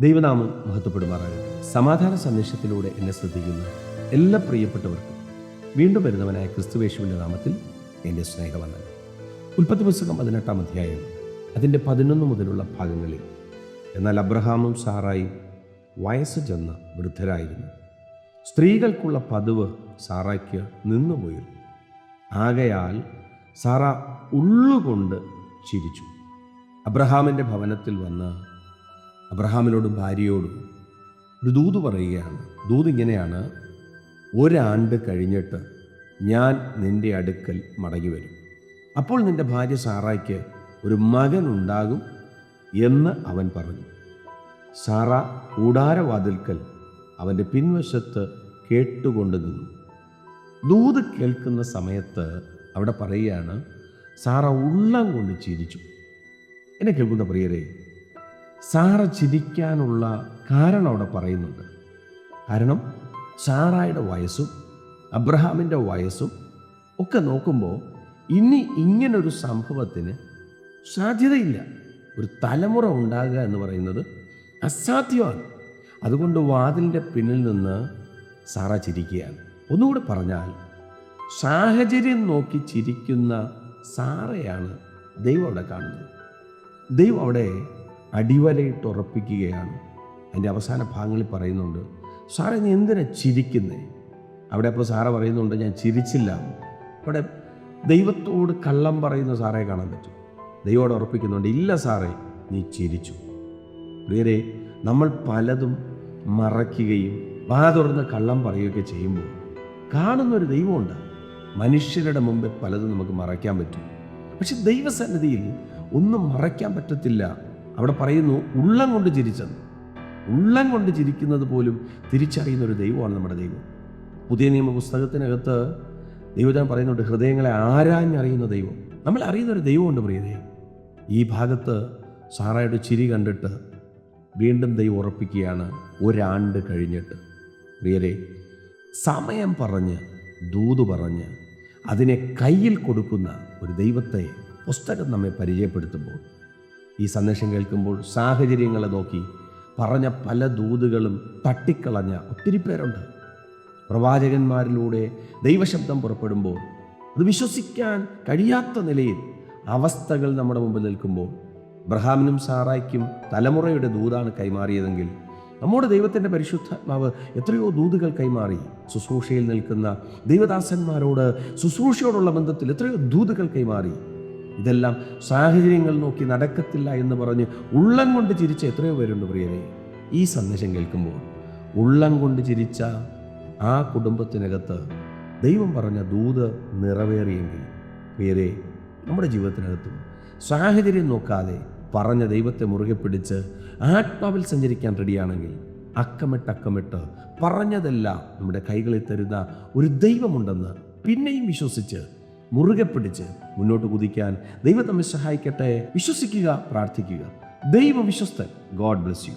ദൈവനാമം മഹത്വപ്പെടുമാറാകട്ടെ. സമാധാന സന്ദേശത്തിലൂടെ എന്നെ ശ്രദ്ധിക്കുന്ന എല്ലാ പ്രിയപ്പെട്ടവർക്കും വീണ്ടും വരുന്നവനായ ക്രിസ്തുവേശുവിന്റെ നാമത്തിൽ എന്റെ സ്നേഹവന്ദനം. ഉൽപ്പത്തി പുസ്തകം പതിനെട്ടാം അധ്യായം അതിന്റെ പതിനൊന്ന് മുതലുള്ള ഭാഗങ്ങളിൽ എന്നാൽ അബ്രഹാമും സാറായും വയസ്സ് ചെന്ന വൃദ്ധരായിരുന്നു. സ്ത്രീകൾക്കുള്ള പതിവ് സാറായ്ക്ക് നിന്നുപോയിരുന്നു ആകയാൽ സാറ ഉള്ളുകൊണ്ട് ചിരിച്ചു. അബ്രഹാമിന്റെ ഭവനത്തിൽ വന്ന് അബ്രഹാമിനോടും ഭാര്യയോടും ഒരു ദൂത് പറയുകയാണ് ദൂത് ഇങ്ങനെയാണ് ഒരാണ്ട് കഴിഞ്ഞിട്ട് ഞാൻ നിന്റെ അടുക്കൽ മടങ്ങി വരും. അപ്പോൾ നിന്റെ ഭാര്യ സാറായ്ക്ക് ഒരു മകൻ ഉണ്ടാകും എന്ന് അവൻ പറഞ്ഞു. സാറ കൂടാരവാതിൽക്കൽ അവന്റെ പിൻവശത്ത് കേട്ടുകൊണ്ട് നിന്നു. ദൂത് കേൾക്കുന്ന സമയത്ത് അവിടെ പറയുകയാണ് സാറ ഉള്ളം കൊണ്ട് ചിരിച്ചു എന്നെ കേൾക്കുന്ന പ്രിയരെ സാറ ചിരിക്കാനുള്ള കാരണം അവിടെ പറയുന്നുണ്ട്. കാരണം സാറായുടെ വയസ്സും അബ്രഹാമിന്റെ വയസ്സും ഒക്കെ നോക്കുമ്പോൾ ഇനി ഇങ്ങനൊരു സംഭവത്തിന് സാധ്യതയില്ല. ഒരു തലമുറ ഉണ്ടാകുക എന്ന് പറയുന്നത് അസാധ്യമാണ്. അതുകൊണ്ട് വാതിലിന്റെ പിന്നിൽ നിന്ന് സാറ ചിരിക്കുകയാണ്. ഒന്നുകൂടി പറഞ്ഞാൽ സാഹചര്യം നോക്കി ചിരിക്കുന്ന സാറയാണ് ദൈവം അവിടെ കാണുന്നത്. ദൈവം അവിടെ അടിവലയിട്ട് ഉറപ്പിക്കുകയാണ്. അതിന്റെ അവസാന ഭാഗങ്ങളിൽ പറയുന്നുണ്ട് സാറേ നീ എന്തിനാ ചിരിക്കുന്നേ? അവിടെ അപ്പോൾ സാറ പറയുന്നുണ്ട് ഞാൻ ചിരിച്ചില്ല. അവിടെ ദൈവത്തോട് കള്ളം പറയുന്ന സാറേ കാണാൻ പറ്റും. ദൈവോട് ഉറപ്പിക്കുന്നുണ്ട് ഇല്ല സാറേ നീ ചിരിച്ചു. പ്രിയരെ നമ്മൾ പലതും മറയ്ക്കുകയും വാ തുറന്ന് കള്ളം പറയുകയൊക്കെ ചെയ്യുമ്പോൾ കാണുന്നൊരു ദൈവമുണ്ട്. മനുഷ്യരുടെ മുമ്പിൽ പലതും നമുക്ക് മറയ്ക്കാൻ പറ്റും. പക്ഷെ ദൈവസന്നിധിയിൽ ഒന്നും മറയ്ക്കാൻ പറ്റത്തില്ല. അവിടെ പറയുന്നു ഉള്ളം കൊണ്ട് ചിരിച്ചത്. ഉള്ളം കൊണ്ട് ചിരിക്കുന്നത് പോലും തിരിച്ചറിയുന്ന ഒരു ദൈവമാണ് നമ്മുടെ ദൈവം. പുതിയ നിയമ പുസ്തകത്തിനകത്ത് ദൈവജനം പറയുന്നുണ്ട് ഹൃദയങ്ങളെ ആരാഞ്ഞറിയുന്ന ദൈവം. നമ്മൾ അറിയുന്ന ഒരു ദൈവമുണ്ട് പ്രിയതേ. ഈ ഭാഗത്ത് സാറായുടെ ചിരി കണ്ടിട്ട് വീണ്ടും ദൈവം ഉറപ്പിക്കുകയാണ് ഒരാണ്ട് കഴിഞ്ഞിട്ട്. പ്രിയരെ സമയം പറഞ്ഞ് ദൂത് പറഞ്ഞ് അതിനെ കയ്യിൽ കൊടുക്കുന്ന ഒരു ദൈവത്തെ പുസ്തകം നമ്മെ പരിചയപ്പെടുത്തുമ്പോൾ ഈ സന്ദേശം കേൾക്കുമ്പോൾ സാഹചര്യങ്ങളെ നോക്കി പറഞ്ഞ പല ദൂതുകളും തട്ടിക്കളഞ്ഞ ഒത്തിരി പേരുണ്ട്. പ്രവാചകന്മാരിലൂടെ ദൈവശബ്ദം പുറപ്പെടുമ്പോൾ അത് വിശ്വസിക്കാൻ കഴിയാത്ത നിലയിൽ അവസ്ഥകൾ നമ്മുടെ മുമ്പിൽ നിൽക്കുമ്പോൾ ബ്രഹാമിനും സാറായ്ക്കും തലമുറയുടെ ദൂതാണ് കൈമാറിയതെങ്കിൽ നമ്മുടെ ദൈവത്തിന്റെ പരിശുദ്ധാത്മാവ് എത്രയോ ദൂതുകൾ കൈമാറി. ശുശ്രൂഷയിൽ നിൽക്കുന്ന ദൈവദാസന്മാരോട് ശുശ്രൂഷയോടുള്ള ബന്ധത്തിൽ എത്രയോ ദൂതുകൾ കൈമാറി. ഇതെല്ലാം സാഹചര്യങ്ങൾ നോക്കി നടക്കത്തില്ല എന്ന് പറഞ്ഞ് ഉള്ളം കൊണ്ട് ചിരിച്ച എത്രയോ പേരുണ്ട് പ്രിയരെ. ഈ സന്ദേശം കേൾക്കുമ്പോൾ ഉള്ളം കൊണ്ട് ചിരിച്ച ആ കുടുംബത്തിനകത്ത് ദൈവം പറഞ്ഞ ദൂത് നിറവേറിയെങ്കിൽ പ്രിയരെ നമ്മുടെ ജീവിതത്തിനകത്തും സാഹചര്യം നോക്കാതെ പറഞ്ഞ ദൈവത്തെ മുറുകെ പിടിച്ച് ആത്മാവിൽ സഞ്ചരിക്കാൻ റെഡിയാണെങ്കിൽ അക്കമിട്ട് അക്കമിട്ട് പറഞ്ഞതെല്ലാം നമ്മുടെ കൈകളിൽ തരുന്ന ഒരു ദൈവമുണ്ടെന്ന് പിന്നെയും വിശ്വസിച്ച് മുറുകെ പിടിച്ച് മുന്നോട്ട് കുതിക്കാൻ ദൈവം സഹായിക്കട്ടെ. വിശ്വസിക്കുക പ്രാർത്ഥിക്കുക. ദൈവ വിശ്വസ്തൻ ഗോഡ് ബ്ലെസ് യു